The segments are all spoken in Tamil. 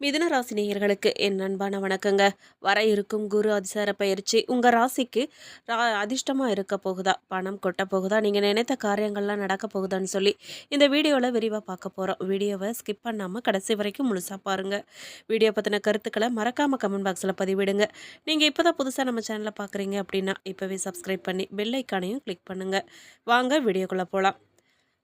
மிதுன ராசி நேயர்களுக்கு என் அன்பான வணக்கங்க. வர இருக்கும் குரு அதிசார பயிற்சி உங்கள் ராசிக்கு ரா அதிர்ஷ்டமாக இருக்க போகுதா? பணம் கொட்ட போகுதா? நீங்கள் நினைத்த காரியங்கள்லாம் நடக்க போகுதான்னு சொல்லி இந்த வீடியோவில் விரிவாக பார்க்க போகிறோம் வீடியோவை ஸ்கிப் பண்ணாமல் கடைசி வரைக்கும் முழுசாக பாருங்கள் வீடியோ பற்றின கருத்துக்களை மறக்காமல் கமெண்ட் பாக்ஸில் பதிவிடுங்க. நீங்கள் இப்போ தான் புதுசாக நம்ம சேனலை பார்க்குறீங்க அப்படின்னா இப்போவே சப்ஸ்கிரைப் பண்ணி பெல்லைக்கானையும் கிளிக் பண்ணுங்கள் வாங்க வீடியோக்குள்ளே போகலாம்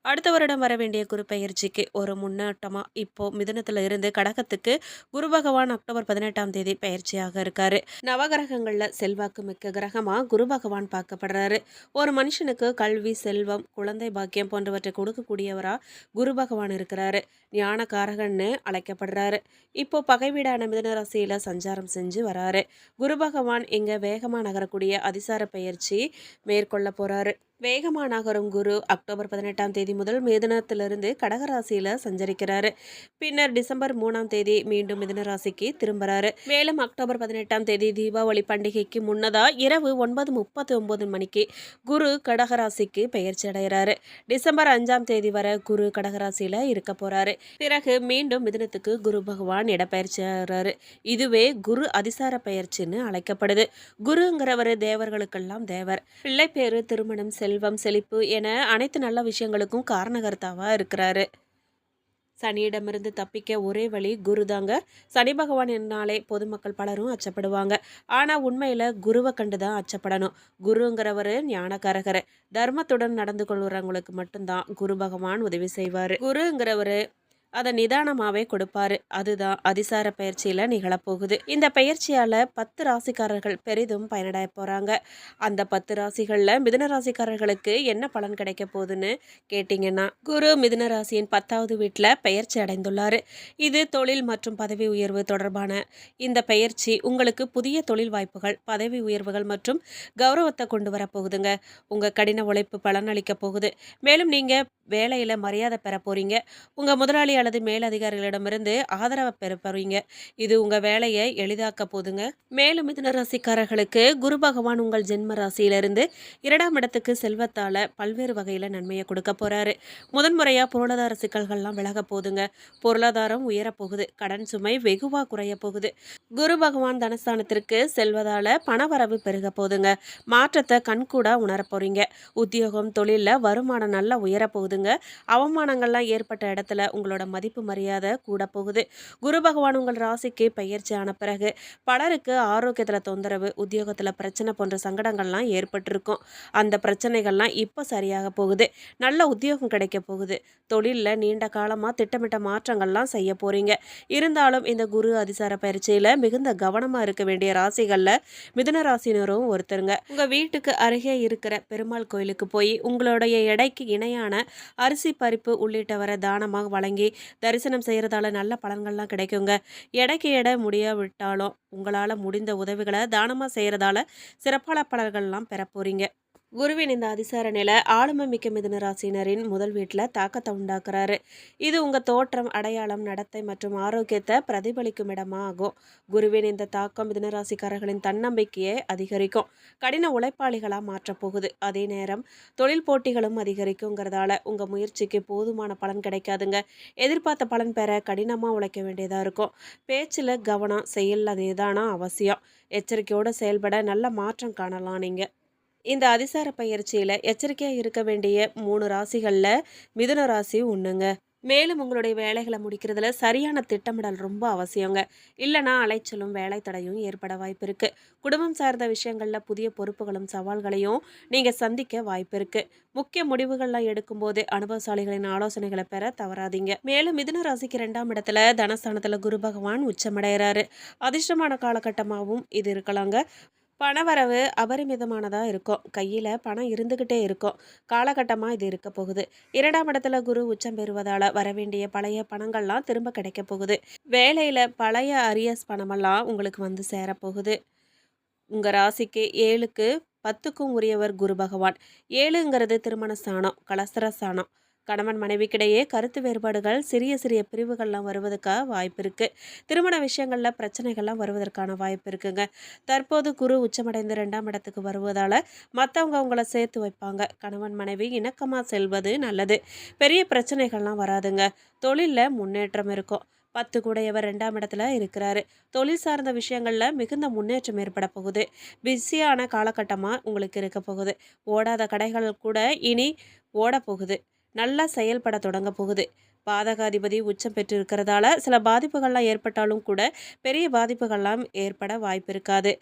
அடுத்த வருடம் வர வேண்டிய குரு பயிற்சிக்கு ஒரு முன்னோட்டமாக இப்போ மிதுனத்தில் இருந்து கடகத்துக்கு குரு பகவான் அக்டோபர் பதினெட்டாம் தேதி பயிற்சியாக இருக்காரு. நவகிரகங்களில் செல்வாக்கு மிக்க கிரகமாக குரு பகவான் பார்க்கப்படுறாரு. ஒரு மனுஷனுக்கு கல்வி செல்வம் குழந்தை பாக்கியம் போன்றவற்றை கொடுக்கக்கூடியவராக குரு பகவான் இருக்கிறாரு. ஞானகாரகன்னு அழைக்கப்படுறாரு. இப்போ பகை வீடான மிதுன ராசியில சஞ்சாரம் செஞ்சு வராரு. குரு பகவான் இங்கே வேகமாக நகரக்கூடிய அதிசார பயிற்சி மேற்கொள்ள போகிறாரு வேகமாக நகரும் குரு அக்டோபர் பதினெட்டாம் தேதி முதல் மிதனத்திலிருந்து கடகராசியில் சஞ்சரிக்கிறாரு. பின்னர் டிசம்பர் மூணாம் தேதி மீண்டும் மிதனராசிக்கு திரும்புகிறாரு திரும்புறாரு. மேலும் அக்டோபர் பதினெட்டாம் தேதி தீபாவளி பண்டிகைக்கு முன்னதா இரவு ஒன்பது முப்பத்தி ஒன்பது மணிக்கு குரு கடகராசிக்கு பெயர்ச்சி அடைகிறாரு. டிசம்பர் அஞ்சாம் தேதி வரை குரு கடகராசியில் இருக்க போறாரு. பிறகு மீண்டும் மிதனத்துக்கு குரு பகவான் இடப்பெயர்ச்சி ஆகிறாரு. இதுவே குரு அதிசார பயிற்சின்னு அழைக்கப்படுது. குருங்கிறவர் தேவர்களுக்கெல்லாம் தேவர். பிள்ளை பேரு திருமணம் செல்வம் செழிப்பு என அனைத்து நல்ல விஷயங்களுக்கும் காரணகர்த்தாவாக இருக்கிறாரு. சனியிடமிருந்து தப்பிக்க ஒரே வழி குரு தாங்க. சனி பகவான் என்னாலே பொதுமக்கள் பலரும் அச்சப்படுவாங்க. ஆனால் உண்மையில் குருவை கண்டு தான் அச்சப்படணும். குருங்கிறவர் ஞானக்காரகர். தர்மத்துடன் நடந்து கொள்கிறவங்களுக்கு மட்டும்தான் குரு பகவான் உதவி செய்வார். குருங்கிறவர் அதை நிதானமாகவே கொடுப்பாரு. அதுதான் அதிசார பயிற்சியில் நிகழப்போகுது. இந்த பயிற்சியால் பத்து ராசிக்காரர்கள் பெரிதும் பயனடைய போகிறாங்க அந்த பத்து ராசிகளில் மிதுன ராசிக்காரர்களுக்கு என்ன பலன் கிடைக்க போகுதுன்னு கேட்டிங்கன்னா குரு மிதுன ராசியின் பத்தாவது வீட்டில் பயிற்சி அடைந்துள்ளார். இது தொழில் மற்றும் பதவி உயர்வு தொடர்பான இந்த பயிற்சி உங்களுக்கு புதிய தொழில் வாய்ப்புகள் பதவி உயர்வுகள் மற்றும் கௌரவத்தை கொண்டு வரப்போகுதுங்க உங்கள் கடின உழைப்பு பலனளிக்க போகுது. மேலும் நீங்கள் வேலையில் மரியாதை பெற போகிறீங்க உங்கள் முதலாளி அல்லது மேலதிகாரிகளிடமிருந்து ஆதரவை பெற போகிறீங்க இது உங்கள் வேலையை எளிதாக்க போதுங்க மேலும் மிதுன ராசிக்காரர்களுக்கு குரு பகவான் உங்கள் ஜென்ம ராசியிலிருந்து இரண்டாம் இடத்துக்கு செல்வத்தால் பல்வேறு வகையில் நன்மையை கொடுக்க போகிறாரு முதன்முறையாக பொருளாதார சிக்கல்கள்லாம் விலக போதுங்க பொருளாதாரம் உயரப்போகுது கடன் சுமை வெகுவாக குறைய போகுது. குரு பகவான் தனஸ்தானத்திற்கு செல்வதால் பணவரவு பெருக போதுங்க மாற்றத்தை கண்கூட உணர போகிறீங்க உத்தியோகம் தொழிலில் வருமானம் நல்லா உயரப்போகுதுங்க அவமானங்கள்லாம் ஏற்பட்ட இடத்துல உங்களோட மதிப்பு மரியாதை கூட போகுது. குரு பகவான் உங்கள் ராசிக்கு பயிற்சி ஆன பிறகு பலருக்கு ஆரோக்கியத்தில் தொந்தரவு உத்தியோகத்தில் பிரச்சனை போன்ற சங்கடங்கள்லாம் ஏற்பட்டிருக்கும். அந்த பிரச்சனைகள்லாம் இப்போ சரியாக போகுது. நல்ல உத்தியோகம் கிடைக்க போகுது. தொழிலில் நீண்ட காலமாக திட்டமிட்ட மாற்றங்கள்லாம் செய்ய போகிறீங்க இருந்தாலும் இந்த குரு அதிசார பயிற்சியில் மிகுந்த கவனமாக இருக்க வேண்டிய ராசிகளில் மிதுன ராசினரும் ஒருத்தருங்க. உங்கள் வீட்டுக்கு அருகே இருக்கிற பெருமாள் கோயிலுக்கு போய் உங்களுடைய எடைக்கு இணையான அரிசி பருப்பு உள்ளிட்டவரை தானமாக வழங்கி தரிசனம் செய்கிறதால நல்ல பலன்கள்லாம் கிடைக்குங்க. எடைக்கு எடை முடியாவிட்டாலும் உங்களால் முடிந்த உதவிகளை தானமாக செய்கிறதால சிறப்பான பலன்கள்லாம் பெற போகிறீங்க குருவின் இந்த அதிசார நிலை ஆளுமைமிக்க மிதுன ராசினரின் முதல் வீட்டில் தாக்கத்தை உண்டாக்குறாரு. இது உங்கள் தோற்றம் அடையாளம் நடத்தை மற்றும் ஆரோக்கியத்தை பிரதிபலிக்கும் இடமா ஆகும். குருவின் இந்த தாக்கம் மிதுன ராசிக்காரர்களின் தன்னம்பிக்கையை அதிகரிக்கும். கடின உழைப்பாளிகளாக மாற்றப்போகுது அதே நேரம் தொழில் போட்டிகளும் அதிகரிக்குங்கிறதால உங்கள் முயற்சிக்கு போதுமான பலன் கிடைக்காதுங்க. எதிர்பார்த்த பலன் பெற கடினமாக உழைக்க வேண்டியதாக இருக்கும். பேச்சில் கவனம் செயல் நிதானம் அவசியம். எச்சரிக்கையோடு செயல்பட நல்ல மாற்றம் காணலாம் நீங்கள் இந்த அதிசார பயிற்சியில் எச்சரிக்கையாக இருக்க வேண்டிய மூணு ராசிகளில் மிதுன ராசி ஒன்றுங்க மேலும் உங்களுடைய வேலைகளை முடிக்கிறதுல சரியான திட்டமிடல் ரொம்ப அவசியங்க. இல்லைனா அலைச்சலும் வேலை தடையும் ஏற்பட வாய்ப்பு இருக்கு. குடும்பம் சார்ந்த விஷயங்களில் புதிய பொறுப்புகளும் சவால்களையும் நீங்கள் சந்திக்க வாய்ப்பு இருக்கு. முக்கிய முடிவுகள்லாம் எடுக்கும்போது அனுபவசாலிகளின் ஆலோசனைகளை பெற தவறாதீங்க. மேலும் மிதுன ராசிக்கு ரெண்டாம் இடத்துல தனஸ்தானத்தில் குரு பகவான் உச்சமடைகிறாரு அதிர்ஷ்டமான காலகட்டமாகவும் இது இருக்கலாங்க. பணவரவு அபரிமிதமானதாக இருக்கும். கையில் பணம் இருந்துக்கிட்டே இருக்கும். காலகட்டமாக இது இருக்க போகுது. இரண்டாம் இடத்துல குரு உச்சம் பெறுவதால் வரவேண்டிய பழைய பணங்கள்லாம் திரும்ப கிடைக்க போகுது. வேலையில் பழைய அரியஸ் பணமெல்லாம் உங்களுக்கு வந்து சேரப்போகுது உங்கள் ராசிக்கு ஏழுக்கு பத்துக்கும் உரியவர் குரு பகவான். ஏழுங்கிறது திருமண ஸ்தானம் கலசர ஸ்தானம். கணவன் மனைவிக்கிடையே கருத்து வேறுபாடுகள் சிறிய சிறிய பிரிவுகள்லாம் வருவதற்காக வாய்ப்பு இருக்குது திருமண விஷயங்களில் பிரச்சனைகள்லாம் வருவதற்கான வாய்ப்பு இருக்குங்க. தற்போது குரு உச்சமடைந்து ரெண்டாம் இடத்துக்கு வருவதால் மற்றவங்க அவங்கள சேர்த்து வைப்பாங்க. கணவன் மனைவி இணக்கமாக செல்வது நல்லது. பெரிய பிரச்சனைகள்லாம் வராதுங்க. தொழிலில் முன்னேற்றம் இருக்கும். பத்து கூடையவர் ரெண்டாம் இடத்துல இருக்கிறாரு. தொழில் சார்ந்த விஷயங்களில் மிகுந்த முன்னேற்றம் ஏற்பட போகுது. பிஸியான காலகட்டமாக உங்களுக்கு இருக்க போகுது. ஓடாத கடைகள் கூட இனி ஓட போகுது. நல்லா செயல்பட தொடங்க போகுது. பாதகாதிபதி உச்சம் பெற்று இருக்கிறதால சில பாதிப்புகள்லாம் ஏற்பட்டாலும் கூட பெரிய பாதிப்புகள்லாம் ஏற்பட வாய்ப்பு இருக்காது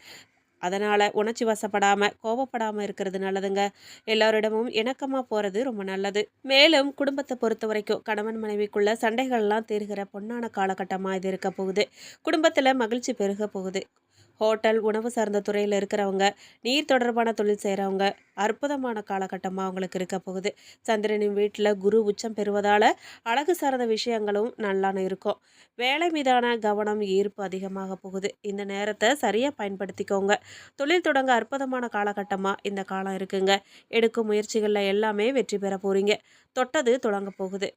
அதனால் உணர்ச்சி வசப்படாமல் கோபப்படாமல் இருக்கிறது நல்லதுங்க. எல்லோரிடமும் இணக்கமாக போகிறது ரொம்ப நல்லது. மேலும் குடும்பத்தை பொறுத்த வரைக்கும் கணவன் மனைவிக்குள்ள சண்டைகள்லாம் தீர்கிற பொன்னான காலகட்டமாக இது இருக்க போகுது. குடும்பத்தில் மகிழ்ச்சி பெருக போகுது. ஹோட்டல் உணவு சார்ந்த துறையில் இருக்கிறவங்க நீர் தொடர்பான தொழில் செய்கிறவங்க அற்புதமான காலகட்டமாக அவங்களுக்கு இருக்க போகுது. சந்திரனின் வீட்டில் குரு உச்சம் பெறுவதால் அழகு சார்ந்த விஷயங்களும் நல்லான இருக்கும். வேலை மீதான கவனம் ஈர்ப்பு அதிகமாக போகுது. இந்த நேரத்தை சரியாக பயன்படுத்திக்கோங்க. தொழில் தொடங்க அற்புதமான காலகட்டமாக இந்த காலம் இருக்குங்க. எடுக்கும் முயற்சிகளில் எல்லாமே வெற்றி பெற போகிறீங்க தொட்டது தொடங்க போகுது.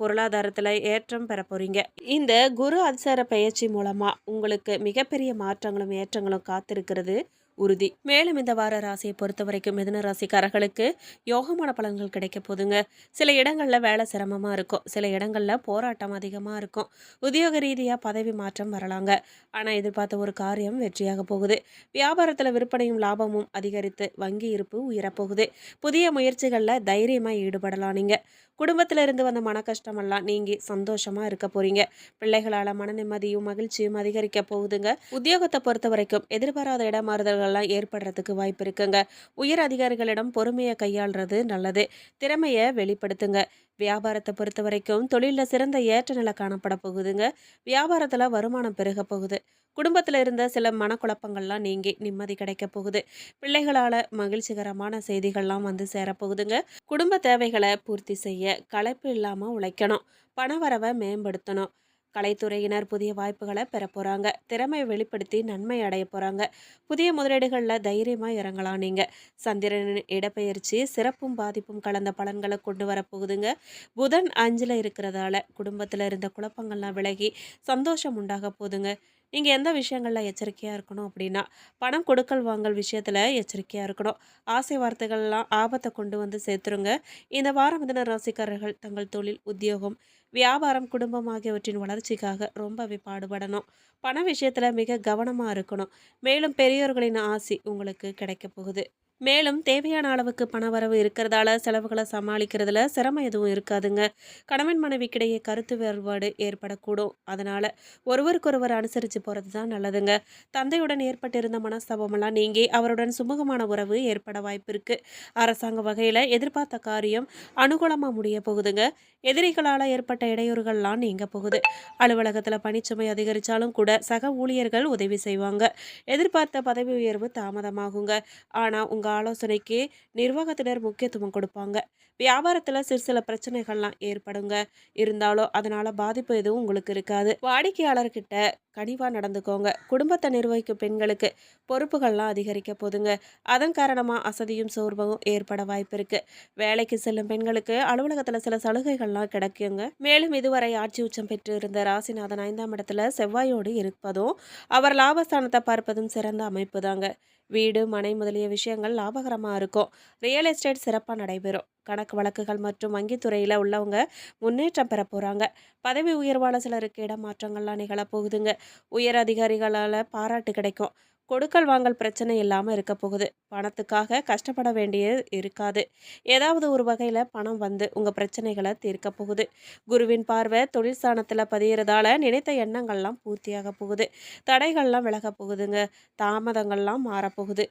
பொருளாதாரத்தில் ஏற்றம் பெற போகிறீங்க இந்த குரு அதிசார பயிற்சி மூலமாக உங்களுக்கு மிகப்பெரிய மாற்றங்களும் ஏற்றங்களும் காத்திருக்கிறது. உறுதி. மேலும் இந்த வார ராசியை பொறுத்த வரைக்கும் மிதன ராசிக்காரர்களுக்கு யோகமான பலன்கள் கிடைக்க போதுங்க. சில இடங்களில் வேலை சிரமமாக இருக்கும். சில இடங்களில் போராட்டம் அதிகமாக இருக்கும். உத்தியோக ரீதியாக பதவி மாற்றம் வரலாங்க. ஆனால் எதிர்பார்த்த ஒரு காரியம் வெற்றியாக போகுது. வியாபாரத்தில் விற்பனையும் லாபமும் அதிகரித்து வங்கி இருப்பு உயரப்போகுது. புதிய முயற்சிகளில் தைரியமாக ஈடுபடலாம் நீங்கள் குடும்பத்தில் இருந்து வந்த மன கஷ்டமெல்லாம் நீங்கி சந்தோஷமா இருக்க போறீங்க. பிள்ளைகளால் மன நிம்மதியும் மகிழ்ச்சியும் அதிகரிக்க போகுதுங்க. உத்தியோகத்தை பொறுத்த வரைக்கும் எதிர்பாராத இடமாறுதல்கள் இடமாறுதல்கள்லாம் ஏற்படுறதுக்கு வாய்ப்பு இருக்குங்க. உயர் அதிகாரிகளிடம் பொறுமையை கையாளுறது நல்லது. திறமையை வெளிப்படுத்துங்க. வியாபாரத்தை பொறுத்த வரைக்கும் தொழிலில் சிறந்த ஏற்ற நிலை காணப்பட போகுதுங்க. வியாபாரத்தில் வருமானம் பெருக போகுது. குடும்பத்தில் இருந்த சில மனக்குழப்பங்கள்லாம் நீங்கி நிம்மதி கிடைக்க போகுது. பிள்ளைகளால் மகிழ்ச்சிகரமான செய்திகள்லாம் வந்து சேரப்போகுதுங்க குடும்ப தேவைகளை பூர்த்தி செய்ய களைப்பு இல்லாமல் உழைக்கணும். பணவரவை மேம்படுத்தணும். கலைத்துறையினர் புதிய வாய்ப்புகளை பெற போகிறாங்க திறமையை வெளிப்படுத்தி நன்மை அடைய போகிறாங்க புதிய முதலீடுகளில் தைரியமாக இறங்கலாம் நீங்கள் சந்திரனின் இடப்பெயர்ச்சி சிறப்பும் பாதிப்பும் கலந்த பலன்களை கொண்டு வரப்போகுதுங்க புதன் அஞ்சில் இருக்கிறதால குடும்பத்தில் இருந்த குழப்பங்கள்லாம் விலகி சந்தோஷம் உண்டாக போகுதுங்க. நீங்கள் எந்த விஷயங்களில் எச்சரிக்கையாக இருக்கணும் அப்படின்னா பணம் கொடுக்கல் வாங்கல் விஷயத்தில் எச்சரிக்கையாக இருக்கணும். ஆசை வார்த்தைகள்லாம் ஆபத்தை கொண்டு வந்து சேர்த்துருங்க. இந்த வாரம் தின ராசிக்காரர்கள் தங்கள் தொழில் உத்தியோகம் வியாபாரம் குடும்பம் ஆகியவற்றின் வளர்ச்சிக்காக ரொம்பவே பாடுபடணும். பண விஷயத்தில் மிக கவனமாக இருக்கணும். மேலும் பெரியோர்களின் ஆசி உங்களுக்கு கிடைக்க போகுது. மேலும் தேவையான அளவுக்கு பணவரவு இருக்கிறதால செலவுகளை சமாளிக்கிறதுல சிரமம் எதுவும் இருக்காதுங்க. கணவன் மனைவிக்கிடையே கருத்து வேறுபாடு ஏற்படக்கூடும். அதனால ஒருவருக்கொருவர் அனுசரித்து போகிறது தான் நல்லதுங்க. தந்தையுடன் ஏற்பட்டிருந்த மனஸ்தாபமெல்லாம் நீங்கி அவருடன் சுமூகமான உறவு ஏற்பட வாய்ப்பு இருக்கு. அரசாங்க வகையில் எதிர்பார்த்த காரியம் அனுகூலமாக முடிய போகுதுங்க. எதிரிகளால் ஏற்பட்ட இடையூறுகள்லாம் நீங்க போகுது. அலுவலகத்தில் பணிச்சுமை அதிகரித்தாலும் கூட சக ஊழியர்கள் உதவி செய்வாங்க. எதிர்பார்த்த பதவி உயர்வு தாமதமாகுங்க. ஆனால் உங்கள் ஆலோசனைக்கு நிர்வாகத்தினர் முக்கியத்துவம் கொடுப்பாங்க. வியாபாரத்தில் சிறு சில பிரச்சனைகள்லாம் ஏற்படுங்க. இருந்தாலும் அதனால் பாதிப்பு எதுவும் உங்களுக்கு இருக்காது. வாடிக்கையாளர்கிட்ட கனிவாக நடந்துக்கோங்க. குடும்பத்தை நிர்வகிக்கும் பெண்களுக்கு பொறுப்புகள்லாம் அதிகரிக்க போதுங்க. அதன் காரணமாக அசதியும் சோர்வமும் ஏற்பட வாய்ப்பு இருக்கு. வேலைக்கு செல்லும் பெண்களுக்கு அலுவலகத்தில் சில சலுகைகள்லாம் கிடைக்குங்க. மேலும் இதுவரை ஆட்சி உச்சம் பெற்று இருந்த ராசிநாதன் ஐந்தாம் இடத்துல செவ்வாயோடு இருப்பதும் அவர் லாபஸ்தானத்தை பார்ப்பதும் சிறந்த அமைப்பு தாங்க வீடு மனை முதலிய விஷயங்கள் லாபகரமாக இருக்கும். ரியல் எஸ்டேட் சிறப்பாக நடைபெறும். கணக்கு வழக்குகள் மற்றும் வங்கித்துறையில் உள்ளவங்க முன்னேற்றம் பெற போகிறாங்க பதவி உயர்வான சிலருக்கு இடமாற்றங்கள்லாம் நிகழப்போகுதுங்க உயர் அதிகாரிகளால் பாராட்டு கிடைக்கும். கொடுக்கல் வாங்கல் பிரச்சனை இல்லாமல் இருக்க போகுது. பணத்துக்காக கஷ்டப்பட வேண்டியது இருக்காது. ஏதாவது ஒரு வகையில் பணம் வந்து உங்கள் பிரச்சனைகளை தீர்க்க போகுது. குருவின் பார்வை தொழில் ஸ்தானத்தில் பதிகிறதால நினைத்த எண்ணங்கள்லாம் பூர்த்தியாக போகுது. தடைகள்லாம் விலக போகுதுங்க. தாமதங்கள்லாம் மாறப்போகுது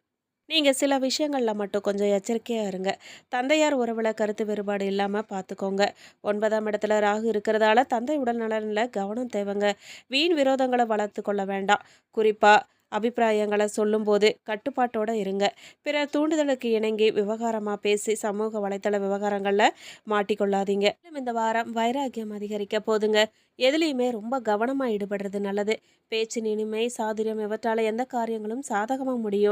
நீங்கள் சில விஷயங்களில் மட்டும் கொஞ்சம் எச்சரிக்கையாக இருங்க. தந்தையார் உறவில் கருத்து வேறுபாடு இல்லாமல் பார்த்துக்கோங்க ஒன்பதாம் இடத்துல ராகு இருக்கிறதால தந்தை உடல் நலனில் கவனம் தேவைங்க. வீண் விரோதங்களை வளர்த்து கொள்ள வேண்டாம். குறிப்பாக அபிப்பிராயங்களை சொல்லும்போது கட்டுப்பாட்டோடு இருங்க. பிற தூண்டுதலுக்கு இணங்கி விவகாரமாக பேசி சமூக வலைத்தள விவகாரங்களில் மாட்டிக்கொள்ளாதீங்க. இந்த வாரம் வைராக்கியம் அதிகரிக்க போதுங்க. எதுலேயுமே ரொம்ப கவனமாக ஈடுபடுறது நல்லது. பேச்சின் இனிமை சாதுரியம் இவற்றால் எந்த காரியங்களும் சாதகமாக முடிய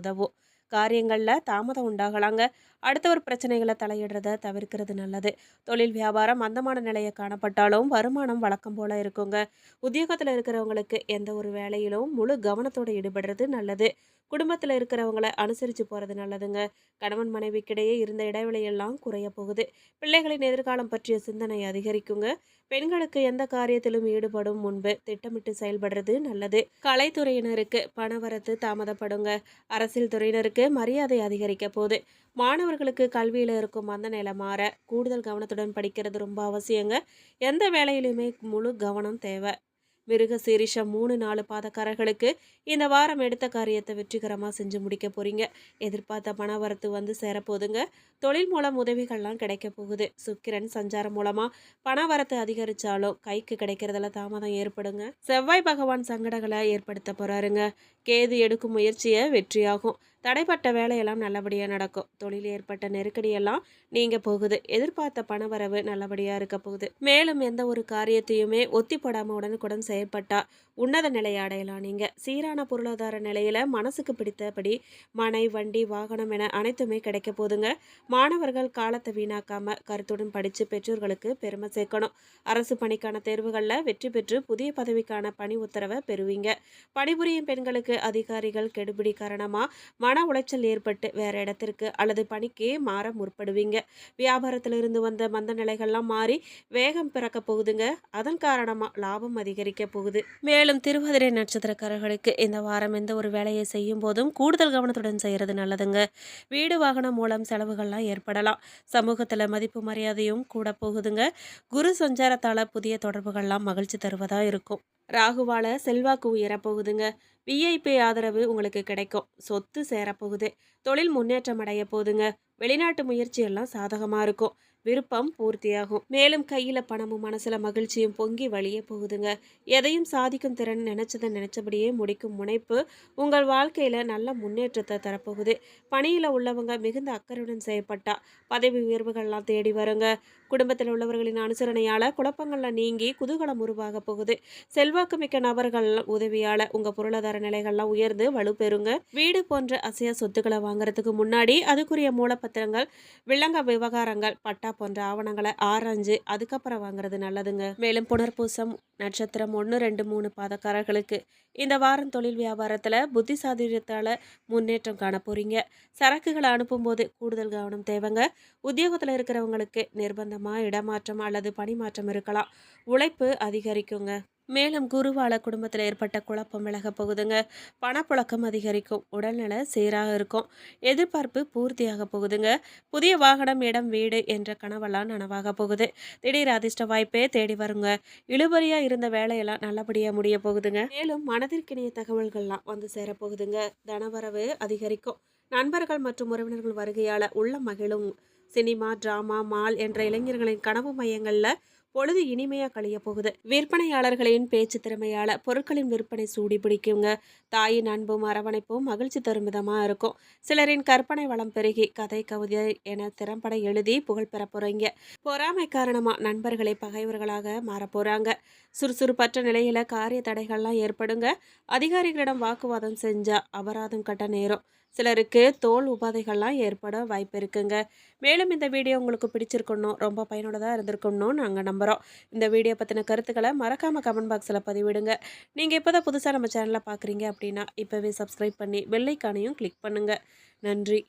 உதவும். காரியங்களில் தாமதம் உண்டாகலாங்க. அடுத்தவர் பிரச்சனைகளை தலையிடுறத தவிர்க்கிறது நல்லது. தொழில் வியாபாரம் மந்தமான நிலையை காணப்பட்டாலும் வருமானம் வழக்கம் போல இருக்குங்க. உத்தியோகத்தில் இருக்கிறவங்களுக்கு எந்த ஒரு வேலையிலும் முழு கவனத்தோடு ஈடுபடுறது நல்லது. குடும்பத்தில் இருக்கிறவங்கள அனுசரித்து போகிறது நல்லதுங்க. கணவன் மனைவிக்கிடையே இருந்த இடைவெளியெல்லாம் குறைய போகுது. பிள்ளைகளின் எதிர்காலம் பற்றிய சிந்தனை அதிகரிக்குங்க. பெண்களுக்கு எந்த காரியத்திலும் ஈடுபடும் முன்பு திட்டமிட்டு செயல்படுறது நல்லது. கலைத்துறையினருக்கு பணவரத்து தாமதப்படுங்க. அரசியல் துறையினருக்கு மரியாதை அதிகரிக்க போகுது. மாணவர்களுக்கு கல்வியில் இருக்கும் அந்த நிலை மாற கூடுதல் கவனத்துடன் படிக்கிறது ரொம்ப அவசியங்க. எந்த வேலையிலுமே முழு கவனம் தேவை. மிருக சீரிஷம் மூணு நாலு பாதக்காரர்களுக்கு இந்த வாரம் எடுத்த காரியத்தை வெற்றிகரமாக செஞ்சு முடிக்க போகிறீங்க எதிர்பார்த்த பண வரத்து வந்து சேரப்போகுதுங்க. தொழில் மூலம் உதவிகள்லாம் கிடைக்க போகுது. சுக்கிரன் சஞ்சாரம் மூலமாக பண வரத்து அதிகரித்தாலும் கைக்கு கிடைக்கிறதுல தாமதம் ஏற்படுங்க. செவ்வாய் பகவான் சங்கடங்களை ஏற்படுத்த போகிறாருங்க கேது எடுக்கும் முயற்சியை வெற்றியாகும். தடைப்பட்ட வேலையெல்லாம் நல்லபடியாக நடக்கும். தொழில் ஏற்பட்ட நெருக்கடியெல்லாம் நீங்கள் போகுது. எதிர்பார்த்த பணவரவு நல்லபடியாக இருக்க போகுது. மேலும் எந்த ஒரு காரியத்தையுமே ஒத்தி போடாமல் உடனுக்குடன் செயல்பட்டா உன்னத நிலையை அடையலாம் நீங்கள் சீரான பொருளாதார நிலையில் மனசுக்கு பிடித்தபடி மனை வண்டி வாகனம் என அனைத்துமே கிடைக்க போதுங்க. மாணவர்கள் காலத்தை வீணாக்காமல் கருத்துடன் படித்து பெற்றோர்களுக்கு பெருமை சேர்க்கணும். அரசு பணிக்கான தேர்வுகளில் வெற்றி பெற்று புதிய பதவிக்கான பணி உத்தரவை பெறுவீங்க. பணிபுரியும் பெண்களுக்கு அதிகாரிகள் கெடுபிடி காரணமாக மன உளைச்சல் ஏற்பட்டு வேறு இடத்திற்கு அல்லது பணிக்கே மாற முற்படுவீங்க. வியாபாரத்தில் இருந்து வந்த மந்த நிலைகள்லாம் மாறி வேகம் பிறக்க போகுதுங்க. அதன் காரணமாக லாபம் அதிகரிக்க போகுது. மேலும் திருவதிரை நட்சத்திரக்காரர்களுக்கு இந்த வாரம் எந்த ஒரு வேலையை செய்யும் போதும் கூடுதல் கவனத்துடன் செய்கிறது நல்லதுங்க. வீடு வாகனம் மூலம் செலவுகள்லாம் ஏற்படலாம். சமூகத்தில் மதிப்பு மரியாதையும் கூட போகுதுங்க. குரு சஞ்சாரத்தால் புதிய தொடர்புகள்லாம் மகிழ்ச்சி தருவதாக இருக்கும். ராகுவால செல்வாக்கு உயரப்போகுதுங்க. விஐபி ஆதரவு உங்களுக்கு கிடைக்கும். சொத்து சேரப்போகுது. தொழில் முன்னேற்றம் அடைய போகுதுங்க. வெளிநாட்டு முயற்சி எல்லாம் சாதகமாக இருக்கும். விருப்பம் பூர்த்தியாகும். மேலும் கையில் பணமும் மனசுல மகிழ்ச்சியும் பொங்கி வழியே போகுதுங்க. எதையும் சாதிக்கும் திறன் நினைச்சதை நினைச்சபடியே முடிக்கும் முனைப்பு உங்கள் வாழ்க்கையில நல்ல முன்னேற்றத்தை தரப்போகுது. பணியில உள்ளவங்க மிகுந்த அக்கறையுடன் செய்யப்பட்டா பதவி உயர்வுகள்லாம் தேடி வருங்க. குடும்பத்தில் உள்ளவர்களின் அனுசரணையால் குழப்பங்கள்ல நீங்கி குதூகலம் உருவாக போகுது. செல்வாக்கு மிக்க நபர்கள் உதவியால உங்க பொருளாதார நிலைகள்லாம் உயர்ந்து வலுப்பெறுங்க வீடு போன்ற அசைய சொத்துக்களை வாங்குறதுக்கு முன்னாடி அதுக்குரிய மூலப்பத்திரங்கள் விலங்க விவகாரங்கள் பட்டா போன்ற ஆவணங்களை ஆராய்ஞ்சு அதுக்கப்புறம் வாங்குறது நல்லதுங்க. மேலும் புனர்பூசம் நட்சத்திரம் ஒன்று ரெண்டு மூணு பாதக்காரர்களுக்கு இந்த வாரம் தொழில் வியாபாரத்தில் புத்தி சாதுரியத்தால் முன்னேற்றம் காண போறீங்க. சரக்குகளை அனுப்பும்போது கூடுதல் கவனம் தேவைங்க. உத்தியோகத்தில் இருக்கிறவங்களுக்கு நிர்பந்தம் நிர்பந்தமாக இடமாற்றம் அல்லது பணிமாற்றம் இருக்கலாம். உழைப்பு அதிகரிக்குங்க. மேலும் குருவால குடும்பத்தில் ஏற்பட்ட குழப்பம் விலக போகுதுங்க. பணப்புழக்கம் அதிகரிக்கும். உடல்நல சீராக இருக்கும். எதிர்பார்ப்பு பூர்த்தியாக போகுதுங்க. புதிய வாகனம் இடம் வீடு என்ற கனவெல்லாம் நனவாக போகுது. திடீர் அதிர்ஷ்ட வாய்ப்பே தேடி வருங்க. இழுபறியாக இருந்த வேலையெல்லாம் நல்லபடியாக முடிய போகுதுங்க. மேலும் மனதிற்கினிய தகவல்கள்லாம் வந்து சேரப்போகுதுங்க தனவரவு அதிகரிக்கும். நண்பர்கள் மற்றும் உறவினர்கள் வருகையால் உள்ள மகிழும். சினிமா டிராமா மால் என்ற இளைஞர்களின் கனவு மையங்களில் பொழுது இனிமையாக கழிய போகுது. விற்பனையாளர்களின் பேச்சு திறமையால பொருட்களின் விற்பனை சூடி பிடிக்குங்க. தாயின் அன்பும் அரவணைப்பும் மகிழ்ச்சி தரும் விதமாக இருக்கும். சிலரின் கற்பனை வளம் பெருகி கதை கவிதை என திறம்பட எழுதி புகழ் பெற போறீங்க. பொறாமை காரணமாக நண்பர்களை பகைவர்களாக மாற போறாங்க. சுறுசுறுப்பற்ற நிலையில காரிய தடைகள்லாம் ஏற்படுங்க. அதிகாரிகளிடம் வாக்குவாதம் செஞ்சா அபராதம் கட்ட நேரம். சிலருக்கு தோல் உபாதைகள்லாம் ஏற்பட வாய்ப்பு இருக்குங்க. மேலும் இந்த வீடியோ உங்களுக்கு பிடிச்சிருக்கணும் ரொம்ப பயனுள்ளதாக இருந்திருக்கணும் நாங்கள் நம்புகிறோம் இந்த வீடியோ பற்றின கருத்துக்களை மறக்காமல் கமெண்ட் பாக்ஸில் பதிவிடுங்க. நீங்கள் இப்போ தான் புதுசாக நம்ம சேனலில் பார்க்குறீங்க அப்படின்னா இப்போவே சப்ஸ்கிரைப் பண்ணி பெல்லைக்கானையும் கிளிக் பண்ணுங்கள் நன்றி.